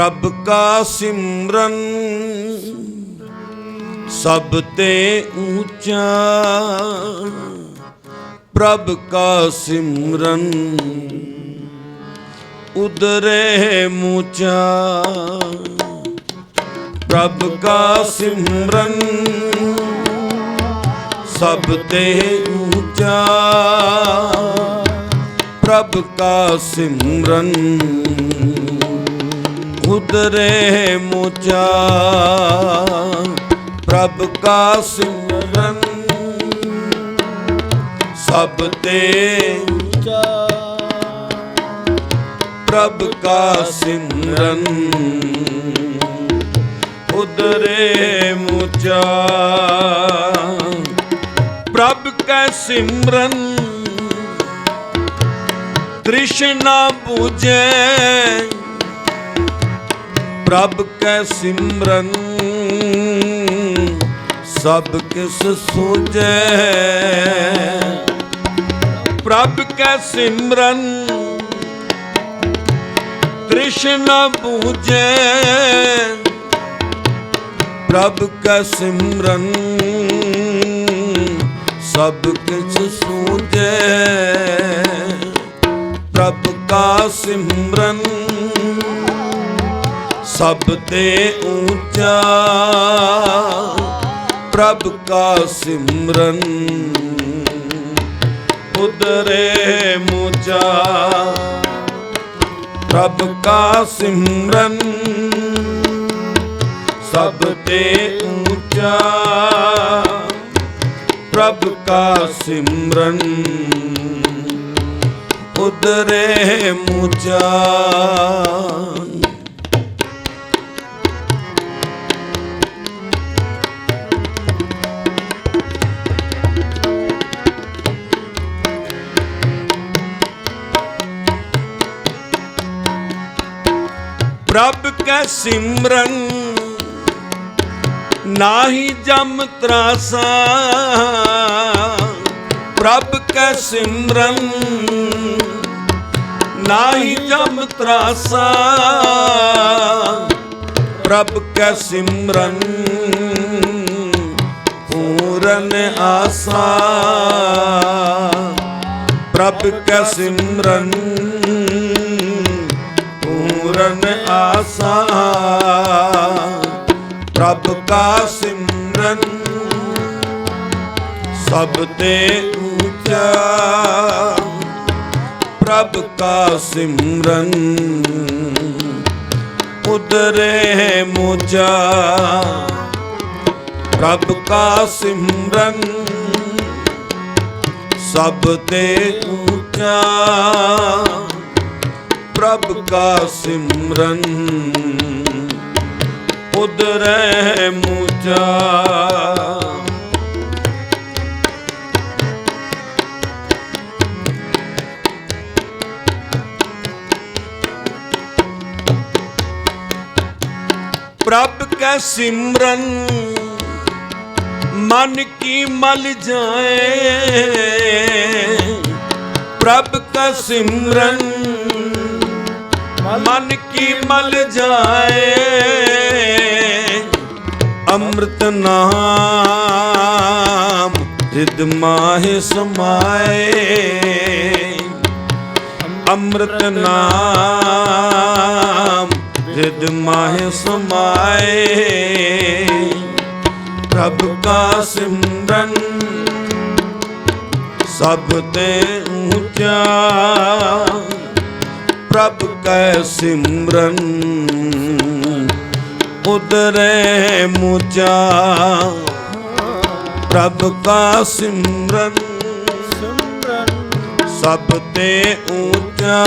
ਪ੍ਰਭ ਕਾ ਸਿਮਰਨ, ਸਭ ਤੇ ਉੱਚਾ। ਪ੍ਰਭ ਕਾ ਸਿਮਰਨ, ਉਦਰੇ ਮੂਚਾ। ਪ੍ਰਭ ਕਾ ਸਿਮਰਨ, ਸਭ ਤੇ ਉੱਚਾ। ਪ੍ਰਭ ਕਾ ਸਿਮਰਨ ਉਦਰੇ ਮੋਚਾ। ਪ੍ਰਭ ਕਾ ਸਿਮਰਨ ਸਭ ਤੇ ਉੱਚਾ। ਪ੍ਰਭ ਕਾ ਸਿਮਰਨ ਉਦਰੇ ਮੁਚਾ। ਪ੍ਰਭ ਕੈ ਸਿਮਰਨ ਤ੍ਰਿਸ਼ਨਾ 부ਜੈ ਪ੍ਰਭ ਕੈ ਸਿਮਰਨ, ਸਭ ਕਿਸ ਸੋਜੈ ਪ੍ਰਭ ਕੈ ਸਿਮਰਨ ਤ੍ਰਿਸ਼ਨਾ ਬੂਝੈ। ਪ੍ਰਭ ਕਾ ਸਿਮਰਨ, ਸਭ ਕਿਛ ਸੂਝੈ। ਪ੍ਰਭ ਕਾ ਸਿਮਰਨ ਸਭ ਤੇ ਉੱਚਾ। ਪ੍ਰਭ ਕਾ ਸਿਮਰਨ ਉਦਰੇ ਮੁਚਾ ਪ੍ਰਭ ਕਾ ਸਿਮਰਨ ਸਭ ਤੇ ਉੱਚਾ। ਪ੍ਰਭ ਕਾ ਸਿਮਰਨ ਉਦਰੇ ਮੁਚਾ ਸਿਮਰਨ, ਨਾਹੀ ਜਮ ਤਰਾਸਾ। ਪ੍ਰਭ ਕੈ ਸਿਮਰਨ, ਨਾਹੀ ਜਮ ਤਰਾਸਾ। ਪ੍ਰਭ ਕੈ ਸਿਮਰਨ, ਪੂਰਨ ਆਸਾ। ਪ੍ਰਭ ਕੈ ਸਿਮਰਨ, ਪੂਰਨ ਆਸਾ ਪ੍ਰਭ ਕਾ ਸਿਮਰਨ ਸਭ ਤੇ ਉੱਚਾ। ਪ੍ਰਭ ਕਾ ਸਿਮਰਨ ਉਦਰੇ ਮੋਚਾ। ਪ੍ਰਭ ਕਾ ਸਿਮਰਨ ਸਭ ਤੇ ਉੱਚਾ। ਪ੍ਰਭ ਕਾ ਸਿਮਰਨ। ਉਦਰੇ ਮੁਚਾ ਪ੍ਰਭ ਕੈ ਸਿਮਰਨ, ਮਨ ਕੀ ਮਲ ਜਾਏ। ਪ੍ਰਭ ਕਾ ਸਿਮਰਨ ਮਨ ਕੀ ਮਲ ਜਾਏ, ਅੰਮ੍ਰਿਤ ਨਾਮ ਹਿਦ ਮਾਹਿ ਸਮਾਏ। ਅੰਮ੍ਰਿਤ ਨਾਮ ਹਿਦ ਮਾਹਿ ਸਮਾਏ। ਪ੍ਰਭ ਕਾ ਸਿਮਰਨ ਸਭ ਤੇ ਉੱਚਾ ਪ੍ਰਭ ਕੈ ਸਿਮਰਨ, ਉਦਰੇ ਮੁਚਾ ਪ੍ਰਭ ਕਾ ਸਿਮਰਨ ਸਿਮਰਨ ਸਭ ਤੇ ਉੱਚਾ।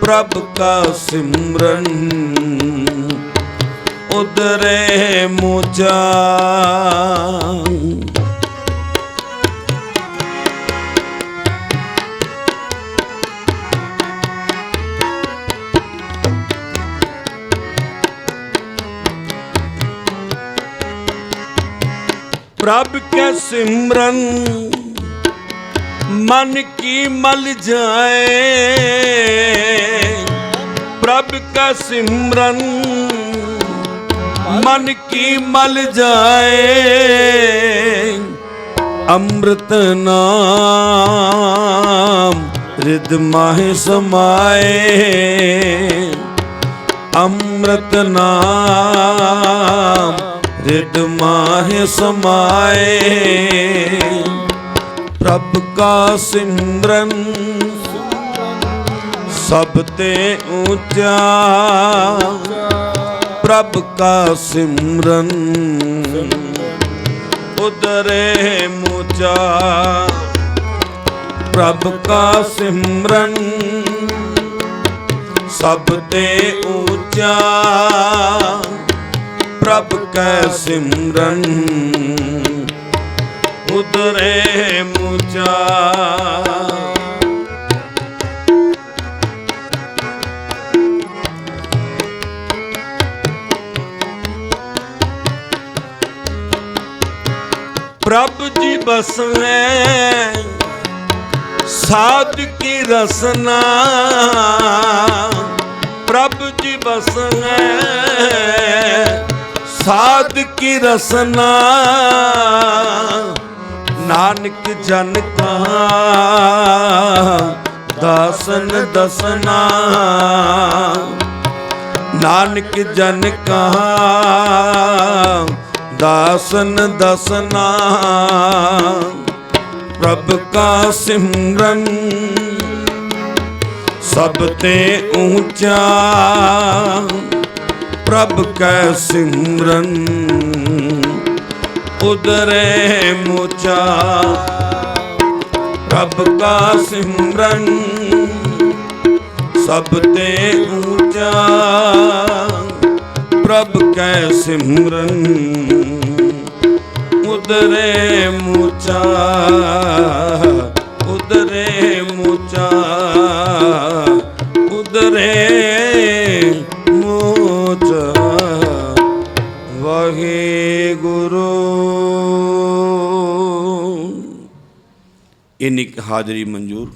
ਪ੍ਰਭ ਕਾ ਸਿਮਰਨ, ਉਦਰੇ ਮੁਚਾ ਪ੍ਰਭ ਕੈ ਸਿਮਰਨ ਮਨ ਕੀ ਮਲ ਜਾਏ? ਪ੍ਰਭ ਕਾ ਸਿਮਰਨ ਮਨ ਕੀ ਮਲ ਜਾਏ? ਅੰਮ੍ਰਿਤ ਨਾਮ ਰਿਦ ਮਾਹਿ ਸਮਾਏ। ਅੰਮ੍ਰਿਤ ਨਾਮ ਰਿਦ ਮਾਹਿ ਸਮਾਏ। ਪ੍ਰਭ ਕਾ ਸਿਮਰਨ ਸਭ ਤੇ ਉੱਚਾ। ਪ੍ਰਭ ਕਾ ਸਿਮਰਨ ਉਦਰੇ ਮੁਚਾ। ਪ੍ਰਭ ਕਾ ਸਿਮਰਨ ਸਭ ਤੇ ਉੱਚਾ। ਪ੍ਰਭ ਕੈ ਸਿਮਰਨ। ਉਦਰੇ ਮੁਚਾ। ਪ੍ਰਭ ਜੀ ਬਸੈ ਸਾਧ ਕੀ ਰਸਨਾ। ਪ੍ਰਭ ਜੀ ਬਸੈ ਸਾਧ ਕੀ ਰਸਨਾ? ਨਾਨਕ ਜਨ ਕਾ ਦਸਨ ਦਸਨਾ। ਨਾਨਕ ਜਨ ਕਹਾ ਦਸਨ ਦਸਨਾ। ਪ੍ਰਭ ਕਾ ਸਿਮਰਨ ਸਭ ਤੇ ਉੱਚਾ ਪ੍ਰਭ ਕੈ ਸਿਮਰਨ, ਉਦਰੇ ਮੁਚਾ। ਪ੍ਰਭ ਕਾ ਸਿਮਰਨ, ਸਭ ਤੇ ਊਚਾ। ਪ੍ਰਭ ਕੈ ਸਿਮਰਨ, ਉਦਰੇ ਮੁਚਾ। ਇਨਿਕ ਹਾਜ਼ਰੀ ਮਨਜ਼ੂਰ